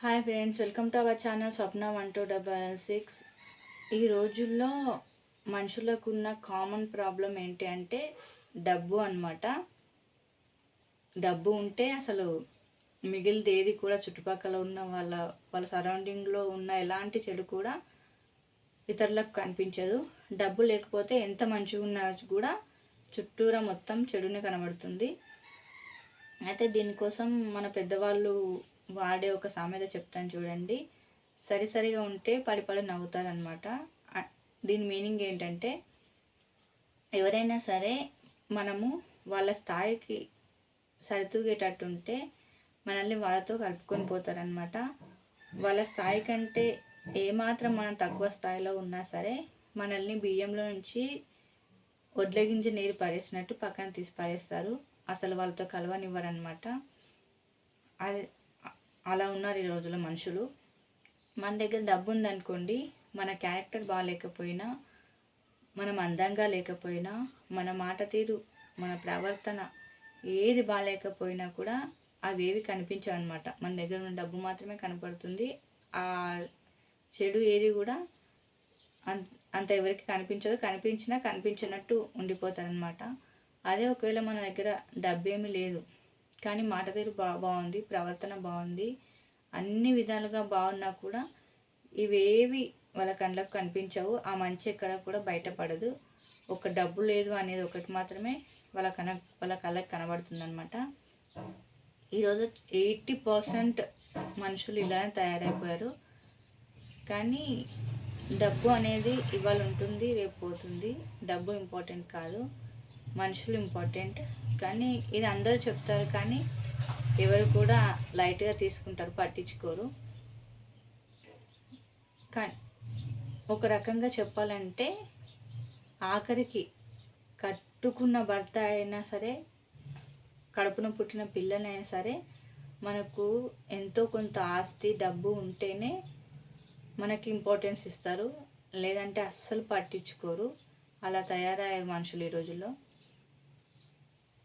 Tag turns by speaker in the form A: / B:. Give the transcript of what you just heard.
A: Hi friends welcome to our channel Swapna one two double six. ఈ రోజుల్లో మనుషులకు ఉన్న కామన్ ప్రాబ్లం ఏంటి అంటే డబ్బు అన్నమాట. డబ్బు ఉంటే అసలు మిగిలిది ఏది కూడా చుట్టుపక్కల ఉన్న వాళ్ళ వాళ్ళ సరౌండింగ్లో ఉన్న ఎలాంటి చెడు కూడా ఇతరులకు కనిపించదు. డబ్బు లేకపోతే ఎంత మంచిగా ఉన్నా కూడా చుట్టూరా మొత్తం చెడునే కనబడుతుంది. అయితే దీనికోసం మన పెద్దవాళ్ళు వాడే ఒక సామెత చెప్తాను చూడండి. సరి సరిగా ఉంటే పడి పడి నవ్వుతారనమాట దీని మీనింగ్ ఏంటంటే ఎవరైనా సరే మనము వాళ్ళ స్థాయికి సరితూగేటట్టు ఉంటే మనల్ని వాళ్ళతో కలుపుకొని పోతారనమాట వాళ్ళ స్థాయి కంటే ఏమాత్రం మనం తక్కువ స్థాయిలో ఉన్నా సరే మనల్ని బియ్యంలో నుంచి వడ్లగింజ నీరు పారేసినట్టు పక్కన తీసి పారేస్తారు. అసలు వాళ్ళతో కలవనివ్వరనమాట అది అలా ఉన్నారు ఈ రోజుల్లో మనుషులు. మన దగ్గర డబ్బు ఉందనుకోండి మన క్యారెక్టర్ బాగాలేకపోయినా మనం అందంగా లేకపోయినా మన మాట తీరు మన ప్రవర్తన ఏది బాగాలేకపోయినా కూడా అవేవి కనిపించవు అనమాట మన దగ్గర ఉన్న డబ్బు మాత్రమే కనపడుతుంది. ఆ చెడు ఏది కూడా అంత అంత ఎవరికి కనిపించదు. కనిపించినా కనిపించినట్టు ఉండిపోతారనమాట అదే ఒకవేళ మన దగ్గర డబ్బేమీ లేదు. కానీ మాట తీరు బా బాగుంది ప్రవర్తన బాగుంది. అన్ని విధాలుగా బాగున్నా కూడా ఇవేవి వాళ్ళ కళ్ళకు కనిపించవు. ఆ మంచి ఎక్కడ కూడా బయటపడదు. ఒక డబ్బు లేదు అనేది ఒకటి మాత్రమే వాళ్ళ కన వాళ్ళ కళ్ళకి కనబడుతుందనమాట ఈరోజు ఎయిటీ పర్సెంట్ మనుషులు ఇలానే తయారైపోయారు. కానీ డబ్బు అనేది ఇవాళ ఉంటుంది రేపు పోతుంది. డబ్బు ఇంపార్టెంట్ కాదు. మనుషులు ఇంపార్టెంట్. కానీ ఇది అందరూ చెప్తారు కానీ ఎవరు కూడా లైట్గా తీసుకుంటారు పట్టించుకోరు. కానీ ఒక రకంగా చెప్పాలంటే ఆఖరికి కట్టుకున్న భర్త అయినా సరే కడుపున పుట్టిన పిల్లలైనా సరే మనకు ఎంతో కొంత ఆస్తి డబ్బు ఉంటేనే మనకి ఇంపార్టెన్స్ ఇస్తారు. లేదంటే అస్సలు పట్టించుకోరు. అలా తయారయ్యారు మనుషులు ఈ రోజుల్లో.